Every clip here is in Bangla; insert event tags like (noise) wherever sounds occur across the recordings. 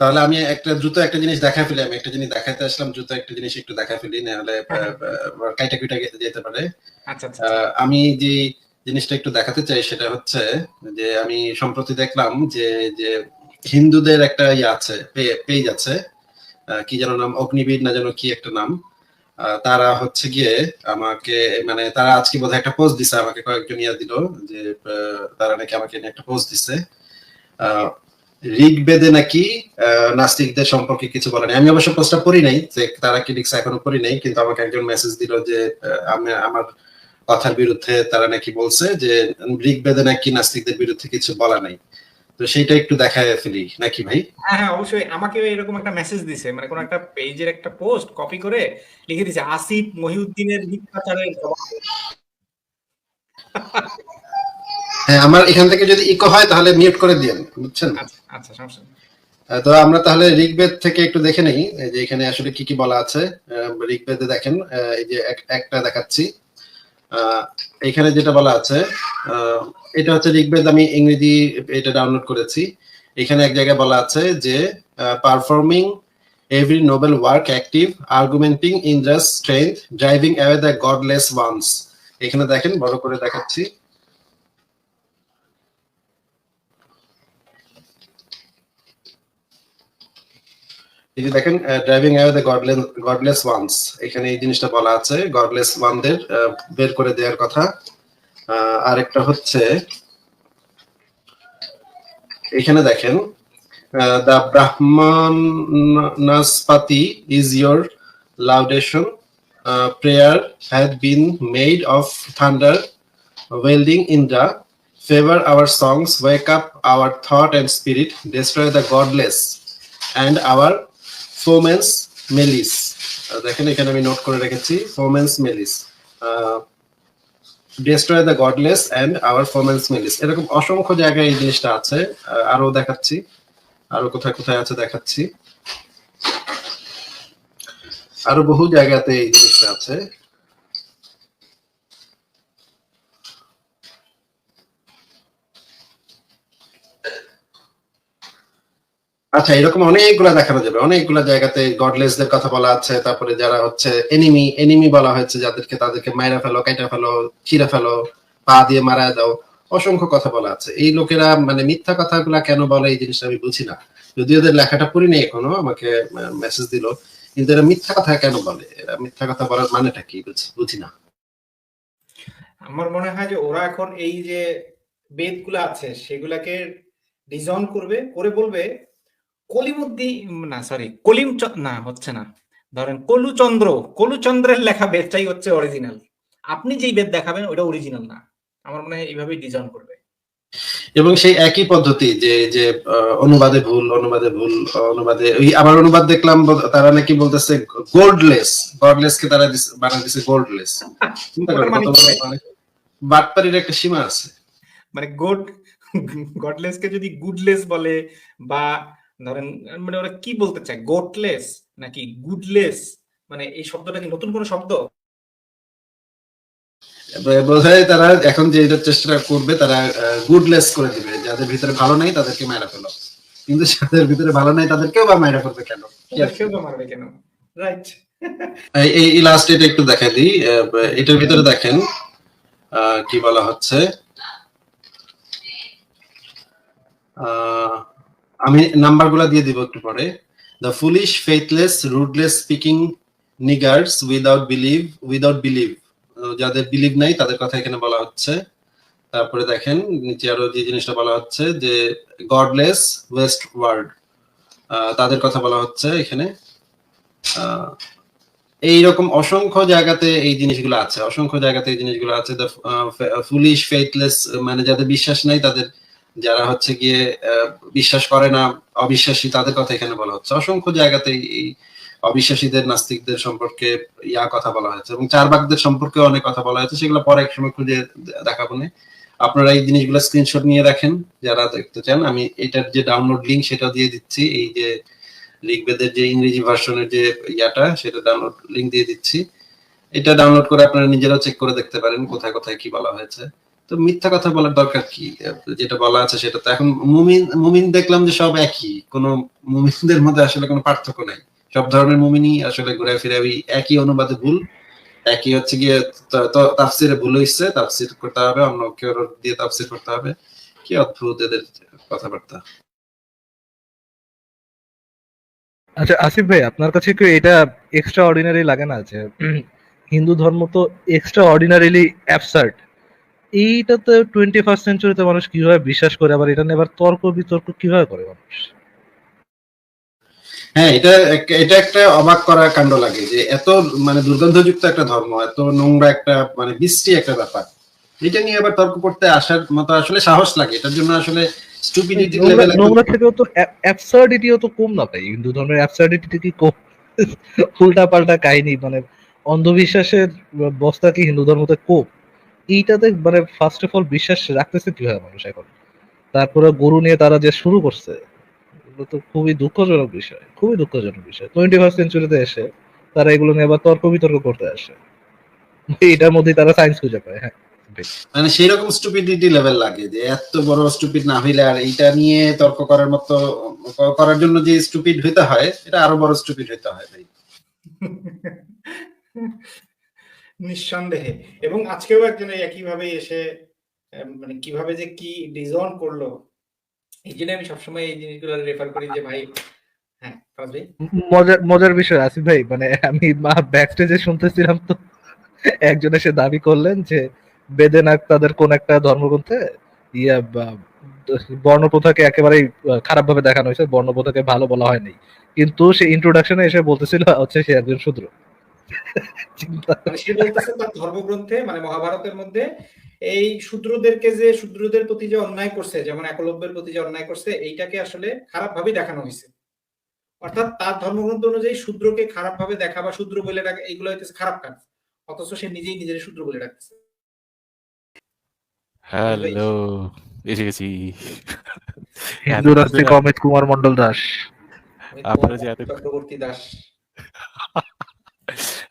তাহলে আমি একটা দ্রুত একটা জিনিস দেখা ফেলি আমি একটা জিনিস দেখাতে আসলাম দ্রুত একটা জিনিস একটু দেখা ফেলি নাহলে হ্যাঁ। কাইটা কুইটা যেতে পারে। আচ্ছা আচ্ছা আহ, আমি যে জিনিসটা একটু দেখাতে চাই সেটা হচ্ছে যে আমি সম্প্রতি দেখলাম যে যে হিন্দুদের একটা ইয়ে আছে পেজ আছে কি যেন নাম অগ্নিবীর না যেন কি একটা নাম। আহ, তারা হচ্ছে গিয়ে আমাকে মানে তারা আজকে বোধহয় একটা পোস্ট দিছে আমাকে কয়েকজন ইয়া দিল যে তারা নাকি আমাকে একটা পোস্ট দিছে। আহ, ঋগ্বেদে নাকি নাস্তিকদের সম্পর্কে কিছু বলে নাই। আমি অবশ্য পোস্টটা পড়ি নাই, যে তারা কি লিখছে এখনও পড়ি নাই, কিন্তু আমাকে একজন মেসেজ দিল যে আমি, আমার কথার বিরুদ্ধে তারা নাকি বলছে যে, ঋগ্বেদে নাকি নাস্তিকদের বিরুদ্ধে কিছু বলা নাই। তো সেইটা একটু দেখায় ফেলি, নাকি ভাই? হ্যাঁ হ্যাঁ অবশ্যই। আমাকে এরকম একটা মেসেজ দিছে মানে কোন একটা পেজের একটা পোস্ট কপি করে লিখে দিছে, আসিফ মহিউদ্দিনের জবাব। হ্যাঁ আমার এখান থেকে যদি ইকো হয় তাহলে মিউট করে দিয়েন বুঝছেন? আচ্ছা আচ্ছা সমস্যা তো আমরা তাহলে ঋগ্বেদ থেকে একটু দেখে নেই যে এখানে আসলে কি কি বলা আছে ঋগ্বেদে দেখেন এই যে একটা দেখাচ্ছি। এখানে যেটা বলা আছে এটা হচ্ছে ঋগ্বেদ আমি ইংরেজি এটা ডাউনলোড করেছি। এখানে এক জায়গায় বলা আছে যে performing every noble work active argumenting in just strength driving away the godless ones এখানে দেখেন বড় করে দেখাচ্ছি। এই দেখেন driving away the godless godless ones এখানে এই জিনিসটা বলা আছে গডলেস ওয়ানদের বের করে দেওয়ার কথা। আরেকটা হচ্ছে, এখানে দেখেন the Brahmanaspati is your laudation prayer had been made of thunder wielding Indra favour our songs wake up our thought and spirit destroy the godless and our foemen's malice. দেখেন, এখানে আমি নোট করে রেখেছি, foemen's malice. Destroy the godless and our foemen's malice এরকম অসংখ্য জায়গায় এই জিনিসটা আছে আরও দেখাচ্ছি, আরও কোথায় কোথায় আছে দেখাচ্ছি। আরও বহু জায়গাতে এই জিনিসটা আছে। আচ্ছা এরকম অনেকগুলা দেখানো যাবে। অনেকগুলা জায়গাতে গডলেসদের কথা বলা আছে। তারপরে যারা হচ্ছে এনিমি এনিমি বলা হয়েছে, যাদেরকে তাদেরকে মাইরা ফেলো কাইটা ফেলো, ছিঁড়ে ফেলো, পা দিয়ে মারা দাও, অসংখ্য কথা বলা আছে। এই লোকেরা মানে মিথ্যা কথাগুলা কেন বলে এই জিনিসটা আমি বুঝি না। যদিও ওদের লেখাটা পড়ি নাই এখনও, আমাকে মেসেজ দিল। কিন্তু এরা মিথ্যা কথা কেন বলে? এরা মিথ্যা কথা বলার মানেটা কি? বুঝি- না। আমার মনে হয় যে ওরা এখন এই যে বেদগুলো আছে, সেগুলাকে ডিজাইন করবে, করে বলবে কলিমুদ্দি না সরি কলিম না হচ্ছে না। ধরেন কলুচন্দ্র কলুচন্দ্রের লেখা বেদটাই হচ্ছে অরিজিনাল আপনি যেই বেদ দেখাবেন ওটা অরিজিনাল না। আমার মনে হয় এইভাবেই ডিজাইন করবে। এবং সেই একই পদ্ধতি যে যে অনুবাদে ভুল অনুবাদে ভুল অনুবাদে ওই আবার অনুবাদ দেখলাম তারা নাকি বলতেছে গোল্ডলেস গডলেস কে তারা বানায় দিছে গোল্ডলেস মানে ভাই? মানে বাটপারির একটা সীমা আছে। মানে গড গডলেস কে যদি গুডলেস বলে বা ধরেন মানে ওরা কি বলতে চায়? গোটলেস নাকি গুডলেস মানে এই শব্দটা কি নতুন কোনো শব্দ? বোধহয় তারা এখন যে এটা চেষ্টা করবে তারা গুডলেস করে দিবে। যাদের ভিতরে ভালো নাই তাদেরকে মায়েরা ফেলো। কিন্তু যাদের ভিতরে ভালো নাই তাদেরকেও বা মায়েরা করবে কেন? কেউ তো মারবে কেন? রাইট এই- লাস্ট এটা একটু দেখা দিই। এটার ভিতরে দেখেন আহ, কি বলা হচ্ছে? আহ, আমি নাম্বারগুলা দিয়ে দিব একটু পরে। The foolish faithless rudeless speaking niggards without believe without believe যাদের বিলিভ নাই, তাদের কথা এখানে বলা হচ্ছে। তারপরে দেখেন, নিচে আরও যে জিনিসটা বলা হচ্ছে, যে গডলেস ওয়েস্ট ওয়ার্ল্ড তাদের কথা বলা হচ্ছে এখানে। এইরকম অসংখ্য জায়গাতে এই জিনিসগুলো আছে। অসংখ্য জায়গাতে এই জিনিসগুলো আছে। ফুলিশ ফেথলেস মানে যাদের বিশ্বাস নাই, তাদের যারা হচ্ছে গিয়ে বিশ্বাস করে না, অবিশ্বাসী, তাদের কথা এখানে বলা হচ্ছে। অসংখ্য জায়গাতে এই- অবিশ্বাসীদের, নাস্তিকদের সম্পর্কে ইয়া কথা বলা হয়েছে এবং চারবাগদের সম্পর্কে অনেক কথা বলা হয়েছে। সেগুলো পরে এক সময় খুঁজে দেখাবো আপনারা এই জিনিসগুলো স্ক্রিনশট নিয়ে রাখেন যারা দেখতে চান। আমি এটার যে ডাউনলোড লিঙ্ক সেটা দিয়ে দিচ্ছি। এই যে ঋগ্বেদের যে ইংরেজি ভার্সনের যে ইয়াটা, সেটা ডাউনলোড লিঙ্ক দিয়ে দিচ্ছি। এটা ডাউনলোড করে আপনারা নিজেরাও চেক করে দেখতে পারেন কোথায় কোথায় কি বলা হয়েছে। তো মিথ্যা কথা বলার দরকার কি? যেটা বলা আছে সেটা তো এখন মুমিন মুমিন দেখলাম যে সব একই। কোনো মুমিনদের মধ্যে আসলে কোনো পার্থক্য নাই। সব ধরনের মুমিনই আসলে ঘুরে ফিরে একই অনুবাদে ভুল। একই হচ্ছে গিয়ে তাফসিরে ভুল হইছে, তাফসির করতে হবে, অন্য কেউ দিয়ে তাফসির করতে হবে। কি অদ্ভুত এদের কথাবার্তা। আচ্ছা আসিফ ভাই, আপনার কাছে কি এটা এক্সট্রা অর্ডিনারি লাগে না যে হিন্দু ধর্ম তো এক্সট্রা অর্ডিনারিলি অ্যাবসার্ড এইটাতে টোয়েন্টি ফার্স্ট সেঞ্চুরিতে মানুষ কীভাবে বিশ্বাস করে? আবার এটা নিয়ে আবার তর্ক বিতর্ক কীভাবে করে মানুষ? হ্যাঁ এটা এটা একটা অবাক করা কাণ্ড লাগে যে এত মানে দুর্গন্ধযুক্ত একটা ধর্ম এত নোংরা একটা মানে বিশ্রী একটা ব্যাপার এটা নিয়ে আবার তর্ক করতে আসার মতো আসলে সাহস লাগে। এটার জন্য আসলে স্টুপিডিটি লেভেল নোংরা থেকেও তো অ্যাবসার্ডিটিও তো কম না ভাই। হিন্দু ধর্মের অ্যাবসার্ডিটি কি কম? উল্টা পাল্টা কাহিনী মানে অন্ধবিশ্বাসের বস্তা কি হিন্দু ধর্মতে কম? এইটাতে মানে ফার্স্ট অফ অল বিশ্বাস রাখতেছে কীভাবে মানুষ এখন? তারপরে গরু নিয়ে তারা যে শুরু করছে এগুলো তো খুবই দুঃখজনক বিষয় খুবই দুঃখজনক বিষয়। টোয়েন্টি ফার্স্ট সেঞ্চুরিতে এসে তারা এগুলো নিয়ে আবার তর্ক বিতর্ক করতে আসে। এটার মধ্যে তারা সায়েন্স খুঁজে পায় হ্যাঁ। মানে সেই রকম স্টুপিডিটি লেভেল লাগে যে এত বড় স্টুপিড না হইলে আর এইটা নিয়ে তর্ক করার মতো করার জন্য যে স্টুপিড হইতে হয় এটা আরও বড় স্টুপিড হইতে হয় ভাই। (laughs) নিঃসন্দেহে। এবং আজকেও একজন একইভাবে এসে মানে কীভাবে যে কি ডিজন করল, এই জন্য আমি সবসময় এই জিনিসগুলো রেফার করি যে, ভাই হ্যাঁ মজার বিষয় ভাই মানে আমি ব্যাক স্টেজে শুনতেছিলাম তো, একজন এসে দাবি করলেন যে বেদেনাক তাদের কোন একটা ধর্মগ্রন্থে, ইয়া বর্ণপ্রথাকে একেবারেই খারাপ ভাবে দেখানো হয়েছে, বর্ণপ্রথাকে ভালো বলা হয়নি। কিন্তু সে ইন্ট্রোডাকশনে এসে বলতেছিল, হচ্ছে সে একজন মানে সে বলতেছে তার ধর্মগ্রন্থে মানে মহাভারতের মধ্যে এই শূদ্রদেরকে যে শূদ্রদের প্রতি যে অন্যায় করছে যেমন একলব্যের প্রতি যে অন্যায় করছে এইটাকে আসলে খারাপ ভাবে দেখানো হয়েছে। অর্থাৎ তার ধর্মগ্রন্থ অনুযায়ী শূদ্রকে খারাপ ভাবে দেখা বা শূদ্র বলে ডাকা এইগুলো হইতেছে খারাপ কাজ। অথচ সে নিজেই নিজের শূদ্র বলে ডাকতেছে। হ্যালো এসে গেছি। হিন্দু অমিত কুমার মন্ডল দাস। আপনারা যে এত- চক্রবর্তী দাস।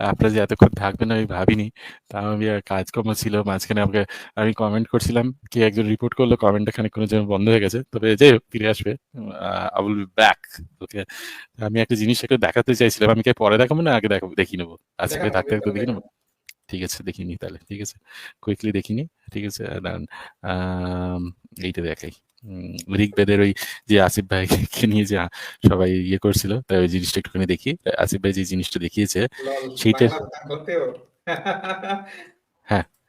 আপনারা যে এতক্ষণ থাকবেন আমি ভাবিনি। তা আমি আর কাজকর্ম ছিল মাঝখানে আমাকে আমি কমেন্ট করছিলাম কি একজন রিপোর্ট করল কমেন্টটা খানিকক্ষণের জন্য বন্ধ হয়ে গেছে। তবে যে হোক ফিরে আসবে। I will be back okay আমি একটা জিনিস একটু দেখাতে চাইছিলাম আমি কি পরে দেখাবো না আগে দেখাবো দেখি নেব। আজকে থাকতে থাকতে দেখি নেব? ঠিক আছে দেখিনি তাহলে ঠিক আছে? কুইকলি দেখিনি ঠিক আছে? দাঁড়ান এইটা দেখাই। ঋগ্বেদের ওই যে আসিফ ভাইকে নিয়ে যে সবাই ইয়ে করছিল তাই ওই জিনিসটা একটুখানি দেখি। আসিফ ভাই যে জিনিসটা দেখিয়েছে সেইটা- গান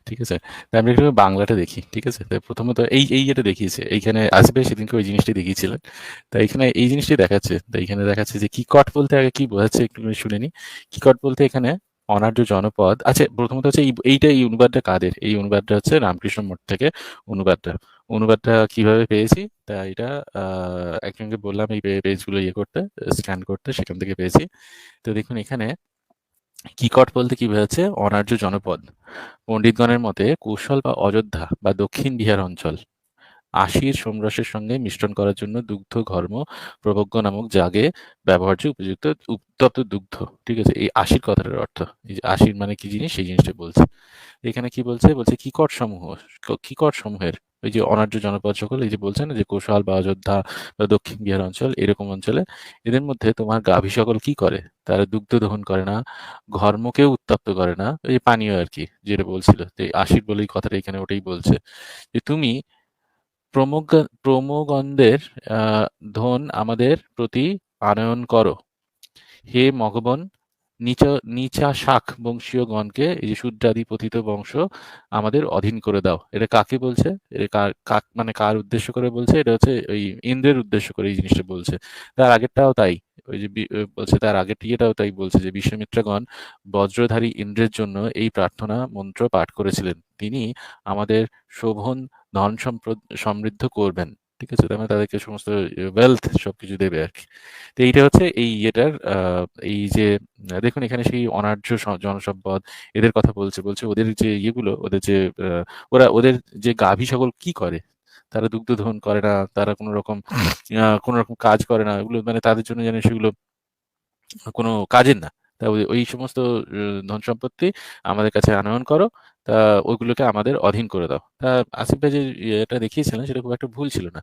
ঠিক আছে। আমরা একটু বাংলাটা দেখি ঠিক আছে? তাই প্রথমত এই এই যেটা দেখিয়েছে। এইখানে আসবে সেদিনকে ওই জিনিসটি দেখিয়েছিলেন। তাই এখানে এই জিনিসটি দেখাচ্ছে। তাই এখানে দেখাচ্ছে যে কিকট বলতে আগে কি বোঝাচ্ছে একটু শুনে নি। কিকট বলতে এখানে অনার্য জনপদ আচ্ছা প্রথমত হচ্ছে এই, এইটা এই অনুবাদটা কাদের? এই অনুবাদটা হচ্ছে রামকৃষ্ণ মঠ থেকে অনুবাদটা। অনুবাদটা কীভাবে পেয়েছি? তা এটা একজনকে বললাম এই পেজগুলো ইয়ে করতে, স্ক্যান করতে, সেখান থেকে পেয়েছি। তো দেখুন এখানে কিকট বলতে কি বোঝাচ্ছে? অনার্য জনপদ। পণ্ডিতগণের মতে কৌশল বা অযোধ্যা বা দক্ষিণ বিহার অঞ্চল। আশির সোমরসের সঙ্গে মিশ্রণ করার জন্য দুগ্ধ ঘর্ম প্রবজ্ঞ নামক জাগে ব্যবহার্য উপযুক্ত উত্তপ্ত দুগ্ধ। ঠিক আছে? এই আশির কথাটার অর্থ। এই যে আশির মানে কি জিনিস? সেই জিনিসটা বলছে। এখানে কি বলছে? বলছে কিকট সমূহ কিকট সমূহের ওই যে অনার্য জনপদ সকল এই যে বলছে না যে কৌশল বা অযোধ্যা বা দক্ষিণ বিহার অঞ্চল, এরকম অঞ্চলে এদের মধ্যে তোমার গাভী সকল কি করে? তারা দুগ্ধ দহন করে না, ঘর্মকেও উত্তপ্ত করে না। ওই যে পানীয় আর কি, যেটা বলছিল। যে আশির বলেই কথাটা এখানে ওটাই বলছে যে তুমি প্রমোগ প্রমোগন্ধের আহ, ধন আমাদের প্রতি আনয়ন করো। হে মগবন নিচ শাখ বংশীয় গণকে এই যে শূদ্রাদি পতিত বংশ আমাদের অধীন করে দাও। এটা কাকে বলছে? কার মানে কার উদ্দেশ্য করে বলছে? এটা হচ্ছে ওই ইন্দ্রের উদ্দেশ্য করে এই জিনিসটা বলছে। তার আগেরটাও তাই। ওই যে বলছে তার আগের ইয়েটাও তাই বলছে যে বিশ্বমিত্রগণ বজ্রধারী ইন্দ্রের জন্য এই প্রার্থনা মন্ত্র পাঠ করেছিলেন। তিনি আমাদের শোভন ধন সম্পদ সমৃদ্ধ করবেন। ঠিক আছে? তার মানে তাদেরকে সমস্ত ওয়েলথ সবকিছু দেবে আর কি তো এইটা হচ্ছে এই ইয়েটার এই যে, দেখুন এখানে সেই অনার্য জনসম্পদ এদের কথা বলছে বলছে ওদের যে ইয়েগুলো, ওদের যে ওরা ওদের যে গাভী সকল কি করে? তারা দুগ্ধ দহন করে না, তারা কোনো রকম কোনো রকম কাজ করে না, এগুলো মানে তাদের জন্য যেন সেগুলো কোনো কাজের না। তা ওই সমস্ত ধন সম্পত্তি আমাদের কাছে আনয়ন করো তা ওইগুলোকে আমাদের অধীন করে দাও। তা আসিফ ভাই যে এটা দেখিয়েছিলেন সেটা খুব একটা ভুল ছিল না।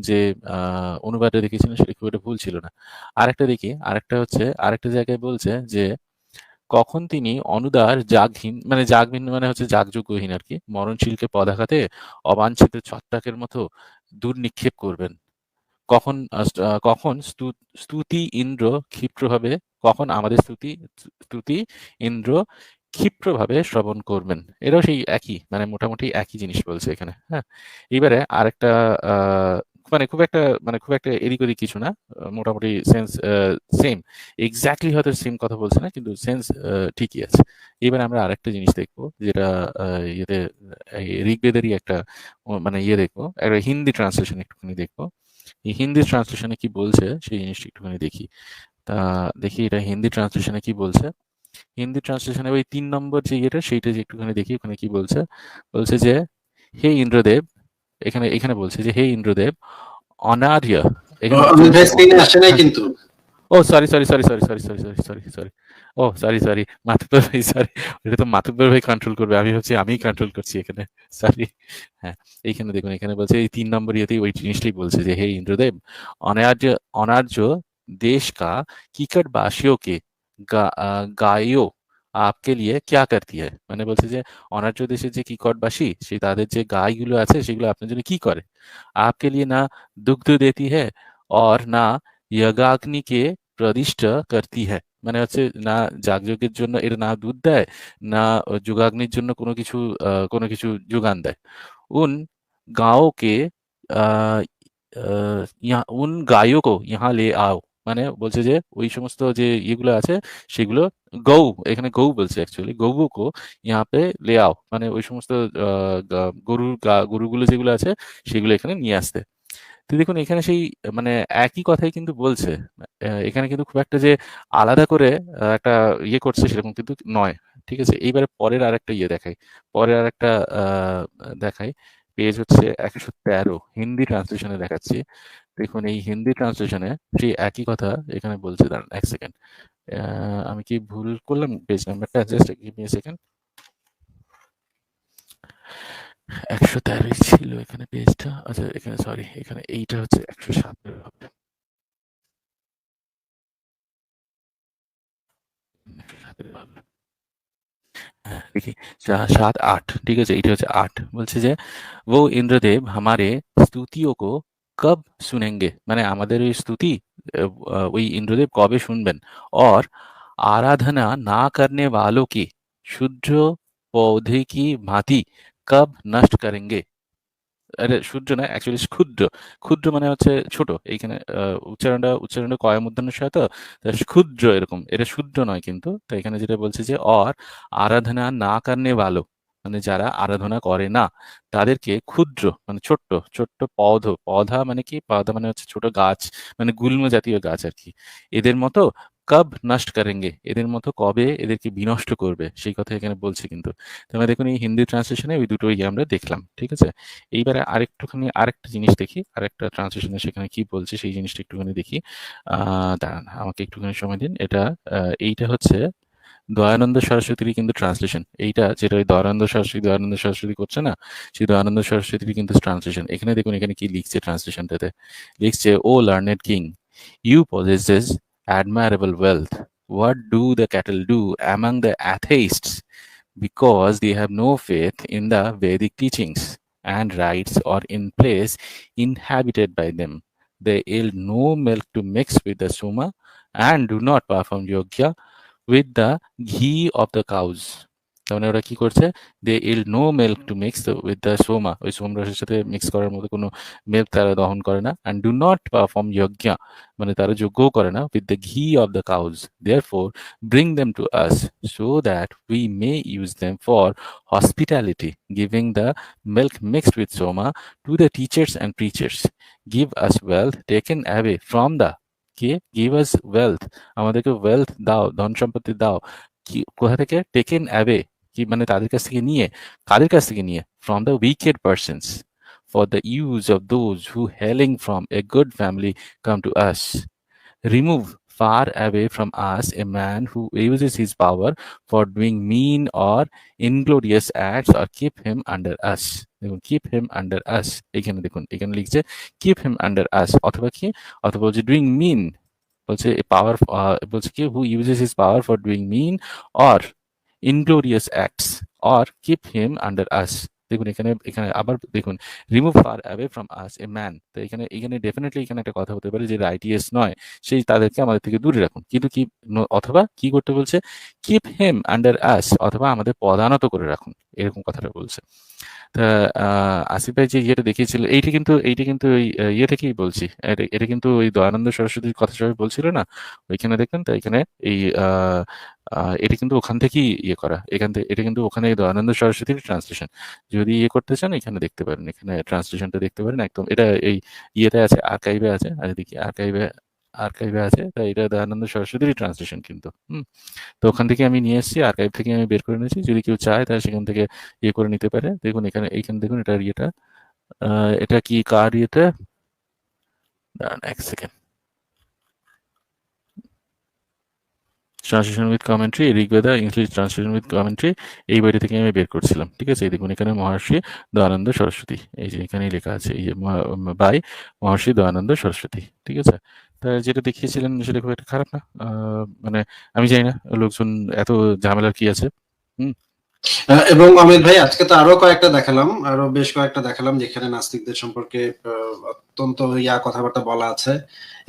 যে আহ অনুবাদে দেখিয়েছিলেন সেটা খুব একটা ভুল ছিল না। আরেকটা দেখি, আরেকটা হচ্ছে, আরেকটা জায়গায় বলছে যে, কখন তিনি অনুদার জাগহীন মানে জাগহীন মানে হচ্ছে জাগযোগ্যহীন আর কি, মরণশীলকে পদাঘাতে অবাঞ্ছিত ছত্রাকের মতো দূর নিক্ষেপ করবেন। কখন কখন স্তু- স্তুতি ইন্দ্র ক্ষিপ্রভাবে কখন আমাদের স্তুতি স্তুতি ইন্দ্র ক্ষিপ্রভাবে শ্রবণ করবেন। এটাও সেই একই মানে মোটামুটি একই জিনিস বলছে এখানে হ্যাঁ? এবারে আরেকটা মানে খুব একটা মানে খুব একটা এদিক ওদিক কিছু না, মোটামুটি সেন্স সেম এক্স্যাক্টলি হয়তো সেম কথা বলছে না, কিন্তু সেন্স ঠিকই আছে। এবার আমরা আরেকটা জিনিস দেখব, যেটা ইয়েতে ঋগ্বেদেরই একটা মানে ইয়ে দেখব, একটা হিন্দি ট্রান্সলেশন একটুখানি দেখব। এই হিন্দি ট্রান্সলেশনে কি বলছে, সেই জিনিসটা একটুখানি দেখি। তা দেখি এটা হিন্দি ট্রান্সলেশনে কি বলছে। হিন্দি ট্রান্সলেশনে ওই তিন নম্বর যে ইয়েটা সেইটা যে একটুখানি দেখি ওখানে কি বলছে? বলছে যে হে ইন্দ্রদেব এখানে এখানে বলছে যে হে ইন্দ্রদেব অনার্য কিন্তু। ও sorry sorry sorry sorry sorry sorry sorry sorry sorry oh sorry sorry Matubbar ভাই সরি এটা তো মাতুব্বর ভাই কন্ট্রোল করবে আমি হচ্ছে আমি কন্ট্রোল করছি এখানে সরি হ্যাঁ এইখানে দেখুন এখানে বলছে এই তিন নম্বর ইয়েতেই ওই জিনিসটাই বলছে যে হে ইন্দ্রদেব অনার্য অনার্য দেশ কা কিকট বাসীয় কে গায়ও আপকে লিয়ে কিয়া করতি হ্যায় মানে বলছে যে অনার্য দেশের যে কিকটবাসী সেই তাদের যে গাইগুলো আছে সেগুলো আপনার জন্য কি করে আপকে লিয়ে না দুগ্ধ দেতি হ্যায় না যজ্ঞাগ্নিকে প্রদিষ্ট করতি হ্যায় মানে হচ্ছে না যাগযজ্ঞের জন্য এর না দুধ দেয় না যুগাগ্নির জন্য কোনো কিছু কোনো কিছু যোগান দেয় উন গাঁওকে উন গায়ও কো ইহা লে আও মানে বলছে যে ওই সমস্ত যে ইয়েগুলো আছে, সেগুলো গৌ এখানে গৌ বলছে অ্যাকচুয়ালি গৌ কো ইহা পে লে আও। মানে ওই সমস্ত গরুর গরুগুলো যেগুলো আছে, সেগুলো এখানে নিয়ে আসতে। তো দেখুন, এখানে সেই মানে একই কথাই কিন্তু বলছে। এখানে কিন্তু খুব একটা যে আলাদা করে একটা ইয়ে করছে সেরকম কিন্তু নয়। ঠিক আছে? এইবারে পরের আরেকটা ইয়ে দেখাই। পরের আর একটা দেখাই। পেজ হচ্ছে একশো তেরো। হিন্দি ট্রান্সলেশনে দেখাচ্ছি। দেখুন এই হিন্দি ট্রান্সলেশনে সেই একই কথা এখানে বলছে দাঁড়ান এক সেকেন্ড আমি কি ভুল করলাম পেজ নাম্বারটা জাস্ট গিভ মি সেকেন্ড একশো তেরোই ছিল এখানে পেজটা আচ্ছা এখানে সরি এখানে এইটা হচ্ছে একশো সাত হবে একশো সাতের হবে। হ্যাঁ দেখি সা- সাত আট ঠিক আছে এটা হচ্ছে আট বলছে যে वो इंद्रदेव हमारे स्तुतियों को কব শুনেঙ্গে। মানে আমাদের ওই স্তুতি ওই ইন্দ্রদেব কবে শুনবেন? অর, আরাধনা না করনে বালো কি সূর্য পৌধে কি ভাতি, কব নষ্ট করেঙ্গে। আরে সূর্য না অ্যাকচুয়ালি ক্ষুদ্র। ক্ষুদ্র মানে হচ্ছে ছোট। এইখানে উচ্চারণটা উচ্চারণটা কয় মধ্যাহ্নের সহায়তা ক্ষুদ্র এরকম। এটা শুদ্ধ নয় কিন্তু। তো এখানে যেটা বলছে যে, অর, আরাধনা না কারণে ভালো মানে যারা আরাধনা করে না, তাদেরকে ক্ষুদ্র মানে ছোট্ট ছোট্ট পধ পধা মানে কি? পধা মানে হচ্ছে ছোট গাছ মানে গুল্ম জাতীয় গাছ আর কি। এদের মতো কব নষ্ট করেঙ্গে, এদের মতো কবে এদেরকে বিনষ্ট করবে? সেই কথা এখানে বলছে কিন্তু। তোমরা দেখুন এই হিন্দি ট্রান্সলেশনে ওই দুটো ইয়ে আমরা দেখলাম, ঠিক আছে? এইবারে আরেকটুখানি, আরেকটা জিনিস দেখি, আরেকটা ট্রান্সলেশনে সেখানে কি বলছে সেই জিনিসটা একটুখানি দেখি। দাঁড়ান, আমাকে একটুখানি সময় দিন। এটা এইটা হচ্ছে দয়ানন্দ সরস্বতীর কিন্তু ট্রান্সলেশন এইটা যেটা ওই দয়ানন্দ সরস্বতী দয়ানন্দ সরস্বতী করছে না, সেই দয়ানন্দ সরস্বতীর কিন্তু ট্রান্সলেশন এখানে দেখুন, এখানে কি লিখছে ট্রান্সলেশনটাতে লিখছে O learned king you possess admirable wealth what do the cattle do among the atheist because they have no faith in the Vedic teachings and rites or in place inhabited by them they yield no milk to mix with the soma and do not perform যোগ্যা with the ghee of the cows. তার ওরা কি করছে they yield no milk to mix with the soma ওই সোম রসের সাথে মিক্স করার মতো কোনো মিল্ক তারা দহন করে না and do not perform yajna মানে তারা যজ্ঞও করে না with the ghee of the cows therefore bring them to us so that we may use them for hospitality, giving the milk mixed with soma to the teachers and preachers. Give us wealth taken away from the কে? গিভ আস ওয়েলথ আমাদেরকে ওয়েলথ দাও, ধন সম্পত্তি দাও। কি, কোথা থেকে? টেকেন অ্যাবে কি মানে তাদের কাছ থেকে নিয়ে? কাদের কাছ থেকে নিয়ে? From the wicked persons for the use of those who hailing from a good family come to us remove far away from us a man who uses his power for doing mean or inglorious acts or keep him under us দেখুন keep him under us এখানে দেখুন এখানে লিখছে keep him under us অথবা কি অথবা বলছে doing mean বলছে পাওয়ার বলছে কি who uses his power for doing mean or inglorious acts or keep him under us দেখুন, এখানে এখানে আবার দেখুন remove far away from us a man তো এখানে এখানে ডেফিনেটলি এখানে একটা কথা হতে পারে যে আইটিএস নয়, সেই তাদেরকে আমাদের থেকে দূরে রাখুন। কিন্তু কি অথবা কি করতে বলছে? কিপ হেম আন্ডার আস অথবা আমাদের পদানত করে রাখুন, এরকম কথাটা বলছে। তা আসিফ ভাই যে ইয়েটা দেখিয়েছিল, এইটা কিন্তু এইটা কিন্তু ওই ইয়ে থেকেই বলছি। এটা কিন্তু ওই দয়ানন্দ সরস্বতীর কথা সবাই বলছিল না? ওইখানে দেখবেন তো এখানে এই এটা কিন্তু ওখান থেকেই ইয়ে করা। এখান থেকে এটা কিন্তু ওখানে দয়ানন্দ সরস্বতীর ট্রান্সলেশন যদি ইয়ে করতে চান, এখানে দেখতে পারেন। এখানে ট্রান্সলেশনটা দেখতে পারেন একদম। এটা এই ইয়েতে আছে আর্কাইভে আছে। আর এদিকে আর্কাইভে আর্কাইভে আছে। তাই এটা দয়ানন্দ সরস্বতীর ট্রান্সলেশন কিন্তু, হুম। তো ওখান থেকে আমি নিয়ে এসেছি আর্কাইভ থেকে আমি বের করে নিয়েছি যদি কেউ চায়, তাহলে সেখান থেকে ইয়ে করে নিতে পারে। দেখুন, এখানে, এইখানে দেখুন, এটার ইয়েটা। এটা কি, কার ইয়েতে? এক second translation with commentary Rigveda English translation with commentary এই বইটা থেকে আমি বের করছিলাম ঠিক আছে? এই দেখুন এখানে মহর্ষি দয়ানন্দ সরস্বতী এই যে এখানেই লেখা আছে এই যে বাই মহর্ষি দয়ানন্দ সরস্বতী ঠিক আছে? তা যেটা দেখিয়েছিলেন সেটা খুব একটা খারাপ না মানে আমি জানি না লোকজন এত ঝামেলার কি আছে আহ, এবং অমিত ভাই আজকে তো আরও কয়েকটা দেখালাম আরও বেশ কয়েকটা দেখালাম যেখানে নাস্তিকদের সম্পর্কে অত্যন্ত ইয়া কথাবার্তা বলা আছে।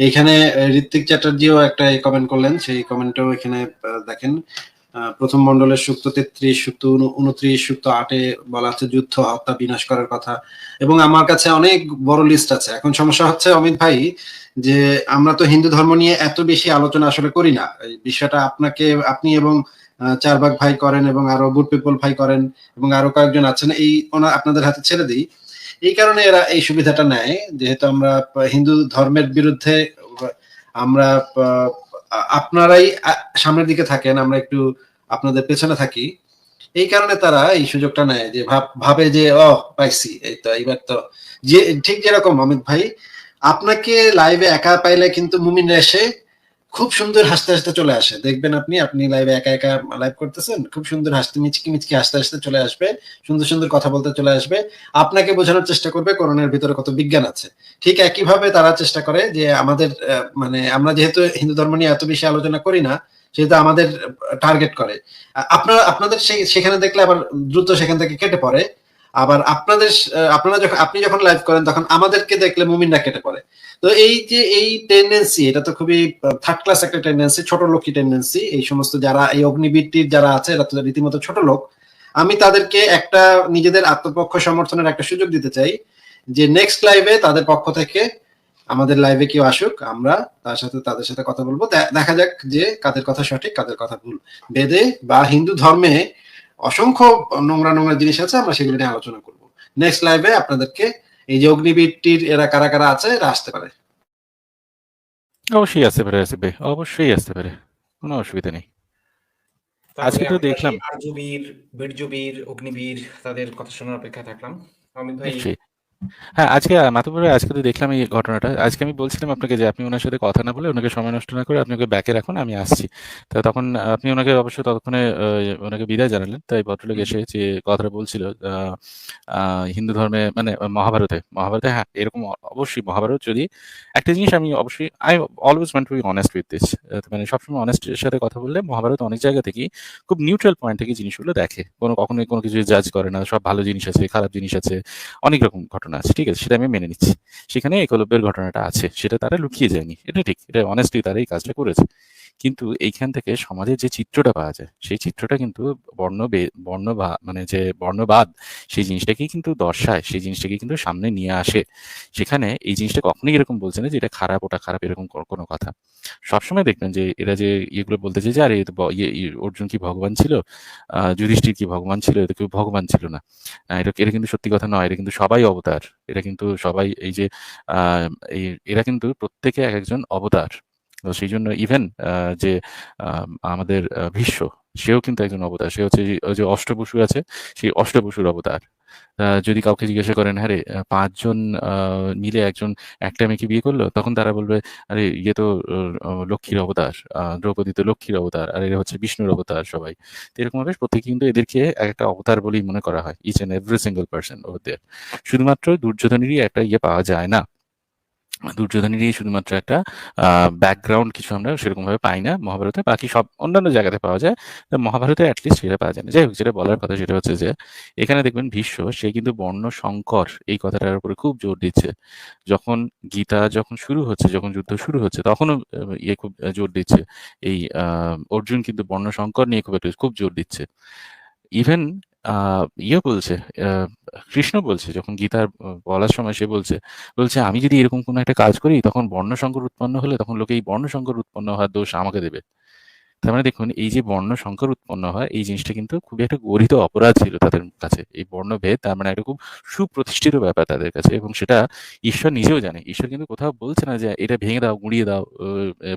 এইখানে আহ, ঋত্বিক চ্যাটার্জিও একটা কমেন্ট করলেন সেই কমেন্টও এখানে দেখেন প্রথম মন্ডলের সুক্ত তেত্রিশ সুক্ত উনত্রিশ সুক্ত আটে বলা আছে যুদ্ধ হত্যা বিনাশ করার কথা। এবং আমার কাছে অনেক বড় লিস্ট আছে। এখন সমস্যা হচ্ছে অমিত ভাই যে আমরা তো হিন্দু ধর্ম নিয়ে এত বেশি আলোচনা আসলে করি না। এই বিষয়টা আপনাকে আপনি এবং আহ, চারবাগ ভাই করেন এবং আরও গুড পিপল ভাই করেন এবং আরও কয়েকজন আছেন, এই আপনাদের হাতে ছেড়ে দিই। এই কারণে এরা এই সুবিধাটা নেয়, যেহেতু আমরা হিন্দু ধর্মের বিরুদ্ধে আমরা আপনারাই সামনের দিকে থাকেন, আমরা একটু আপনাদের পেছনে থাকি। এই কারণে তারা এই সুযোগটা নেয় যে ভাব যে, ও, পাইছি, এই তো, এইবার তো। যে, ঠিক যেরকম অমিত ভাই, আপনাকে লাইভে একা পাইলে কিন্তু মুমিন এসে খুব সুন্দর হাসতে হাসতে চলে আসে। দেখবেন আপনি আপনি লাইভে একা একা লাইভ করতেছেন, খুব সুন্দর হাসতে মিচকি মিচকি হাসতে হাসতে চলে আসবে, সুন্দর সুন্দর কথা বলতে চলে আসবে, আপনাকে বোঝানোর চেষ্টা করবে করোনার ভিতরে কত বিজ্ঞান আছে। ঠিক একইভাবে তারা চেষ্টা করে যে আমাদের মানে আমরা যেহেতু হিন্দু ধর্ম নিয়ে এত বেশি আলোচনা করি না, সেহেতু আমাদের টার্গেট করে। আপনারা, আপনাদের সেখানে দেখলে আবার দ্রুত সেখান থেকে কেটে পড়ে। আবার আপনাদের আপনারা যখন, আপনি যখন লাইভ করেন, তখন আমাদেরকে দেখলে মুমিনরা কেটে পড়ে। তো এই যে, এই টেন্ডেন্সি এটা তো খুবই থার্ড ক্লাস একটা টেন্ডেন্সি ছোট লোকই টেন্ডেন্সি এই সমস্ত যারা, এই অগ্নিবীরটির যারা আছে, এরা তো রীতিমতো ছোট লোক। আমি তাদেরকে একটা নিজেদের আত্মপক্ষ সমর্থনের একটা সুযোগ দিতে চাই যে নেক্সট লাইভে তাদের পক্ষ থেকে আমাদের লাইভে কেউ আসুক, আমরা তার সাথে, তাদের সাথে কথা বলব। দেখা যাক যে কাদের কথা সঠিক, কাদের কথা ভুল। বেদে বা হিন্দু ধর্মে অসংখ্য নোংরা নোংরা জিনিস আছে আমরা সেগুলো নিয়ে আলোচনা করব। নেক্সট লাইভে আপনাদেরকে এই যে অগ্নিবীরটির এরা কারা কারা আছে এরা আসতে পারে। অবশ্যই আসতে পারে আসবে অবশ্যই আসতে পারে কোনো অসুবিধা নেই। আজকে তো দেখলাম। আর্যবীর বীর্যবীর অগ্নিবীর তাদের কথা শোনার অপেক্ষা থাকলাম। অমিত ভাই হ্যাঁ আজকে মাতুপুরে আজকে তো দেখলাম এই ঘটনাটা। আজকে আমি বলছিলাম আপনাকে যে আপনি ওনার সাথে কথা না বলে ওনাকে সময় নষ্ট না করে আপনি ওকে ব্যাকে রাখুন আমি আসছি। তো তখন আপনি ওনাকে অবশ্যই ততক্ষণে ওনাকে বিদায় জানালেন। তাই ভদ্রলোক এসে যে কথাটা বলছিল হিন্দু ধর্মে মানে মহাভারতে মহাভারতে হ্যাঁ এরকম অবশ্যই মহাভারত যদি একটা জিনিস আমি অবশ্যই I always want to be honest with this মানে সবসময় অনেস্টের সাথে কথা বললে মহাভারত অনেক জায়গা থেকেই খুব নিউট্রাল পয়েন্ট থেকে জিনিসগুলো দেখে। কোনো কখনোই কোনো কিছু জাজ করে না সব ভালো জিনিস আছে খারাপ জিনিস আছে অনেক রকম ঘটনা। আছে, ঠিক আছে, সেটা আমি মেনে নিচ্ছি। সেখানে একলব্যের ঘটনাটা আছে, সেটা তারা লুকিয়ে যায়নি, এটা ঠিক, এটা অনেস্টলি তারা এই কাজটা করেছে। কিন্তু এইখান থেকে সমাজের যে চিত্রটা পাওয়া যায়, সেই চিত্রটা কিন্তু বর্ণ বর্ণ মানে যে বর্ণবাদ, সেই জিনিসটাকেই কিন্তু দর্শায়, সেই জিনিসটাকে কিন্তু সামনে নিয়ে আসে। সেখানে এই জিনিসটা কখনোই এরকম বলছে না যে এটা খারাপ, ওটা খারাপ, এরকম কোনো কথা। সবসময় দেখবেন যে এরা যে এগুলো বলতেছে যে, আরে ইয়ে ইয়ে অর্জুন কি ভগবান ছিল? যুধিষ্ঠির কি ভগবান ছিল? এটা কেউ ভগবান ছিল না। এটা এটা কিন্তু সত্যি কথা নয়, এটা কিন্তু সবাই অবতার। এটা কিন্তু সবাই এই যে এই, এরা কিন্তু প্রত্যেকে এক একজন অবতার। তো সেই জন্য ইভেন যে আমাদের ভীষ্ম সেও কিন্তু একজন অবতার। সে হচ্ছে যে- অষ্টবসু আছে, সেই অষ্টবসুর অবতার। যদি কাউকে জিজ্ঞাসা করেন হ্যাঁ রে পাঁচজন মিলে একজন, একটা মেয়েকে বিয়ে করল? তখন তারা বলবে, আরে ইয়ে তো লক্ষ্মীর অবতার দ্রৌপদী তো লক্ষ্মীর অবতার, আর এরা হচ্ছে বিষ্ণুর অবতার সবাই। এরকম ভাবে প্রত্যেকে কিন্তু এদেরকে একটা অবতার বলেই মনে করা হয় each and every single person ওদের শুধুমাত্র দুর্যোধনেরই একটা ইয়ে পাওয়া যায় না। দুর্যোধনেরই শুধুমাত্র একটা ব্যাকগ্রাউন্ড কিছু আমরা সেরকম ভাবে পাই না মহাভারতে। বাকি সব অন্যান্য জায়গাতে পাওয়া যায়। মহাভারতে অ্যাটলিস্ট সেটা পাওয়া যায় না। যাই হোক, যেটা বলার কথা সেটা হচ্ছে যে, এখানে দেখবেন ভীষ্ম, সে কিন্তু বর্ণ সংকর এই কথাটার উপরে খুব জোর দিচ্ছে। যখন গীতা যখন শুরু হচ্ছে, যখন যুদ্ধ শুরু হচ্ছে, তখনও ইয়ে খুব জোর দিচ্ছে। এই অর্জুন কিন্তু বর্ণ সংকর নিয়ে খুব একটু খুব জোর দিচ্ছে। ইভেন ইয়ে বলছে কৃষ্ণ বলছে, যখন গীতার বলার সময় সে বলছে বলছে, আমি যদি এরকম কোনো একটা কাজ করি, তখন বর্ণ সংকর উৎপন্ন হলে তখন লোকে এই বর্ণ সংকর উৎপন্ন হওয়ার দোষ আমাকে দেবে। তার মানে দেখুন, এই যে বর্ণ সংকর উৎপন্ন হয়, এই জিনিসটা কিন্তু খুবই একটা গরিত অপরাধ ছিল তাদের কাছে। এই বর্ণভেদ, তার মানে একটা খুব সুপ্রতিষ্ঠিত ব্যাপার তাদের কাছে এবং সেটা ঈশ্বর নিজেও জানে। ঈশ্বর কিন্তু কোথাও বলছে না যে, এটা ভেঙে দাও, গুঁড়িয়ে দাও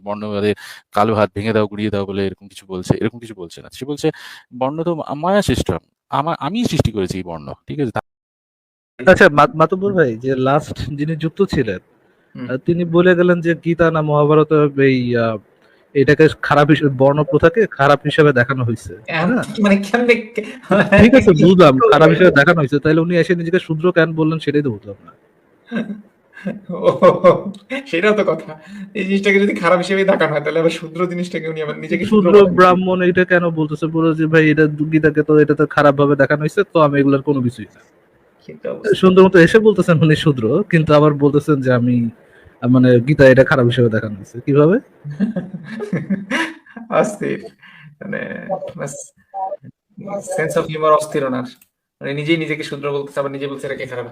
বর্ণবাদের কালো হাত ভেঙে দাও, গুঁড়িয়ে দাও বলে এরকম কিছু বলছে, এরকম কিছু বলছে না। সে বলছে, বর্ণ তো মায়া সৃষ্ট আমার আমি সৃষ্টি করেছি এই বর্ণ ঠিক আছে? আচ্ছা মা- ভাই যে লাস্ট যিনি যুক্ত ছিলেন তিনি বলে গেলেন যে গীতা না মহাভারত এই আহ, এটাকে খারাপ হিসেবে বর্ণ প্রথাকে খারাপ হিসেবে দেখানো হয়েছে। হ্যাঁ। মানে ঠিক আছে বুঝলাম খারাপ হিসেবে দেখানো হয়েছে। তাহলে উনি এসে নিজেকে শূদ্র কেন বললেন সেটাই তো বুঝলাম না। (laughs) (laughs) সেটাও তো কথা। এই জিনিসটাকে যদি খারাপ হিসেবে দেখানো হয় তাহলে আবার শূদ্র জিনিসটাকে উনি আবার নিজেকে শূদ্র ব্রাহ্মণ এটা কেন বলতেছে? বলে যে ভাই এটা গীতাকে তো এটা তো খারাপ ভাবে দেখানো হয়েছে তো আমি এগুলার কোনো কিছুই না। সুন্দর মতো এসে বলতেছেন উনি শূদ্র কিন্তু আবার বলতেছেন যে আমি মানে গীতা এটা খারাপ হিসেবে দেখানো হয়েছে। কীভাবে? (laughs) অস্থির। মানে সেন্স অফ হিউমার অস্থির ওনার। মানে নিজেই নিজেকে শূদ্র বলতেছে আবার নিজে বলছে এটাকে খারাপ?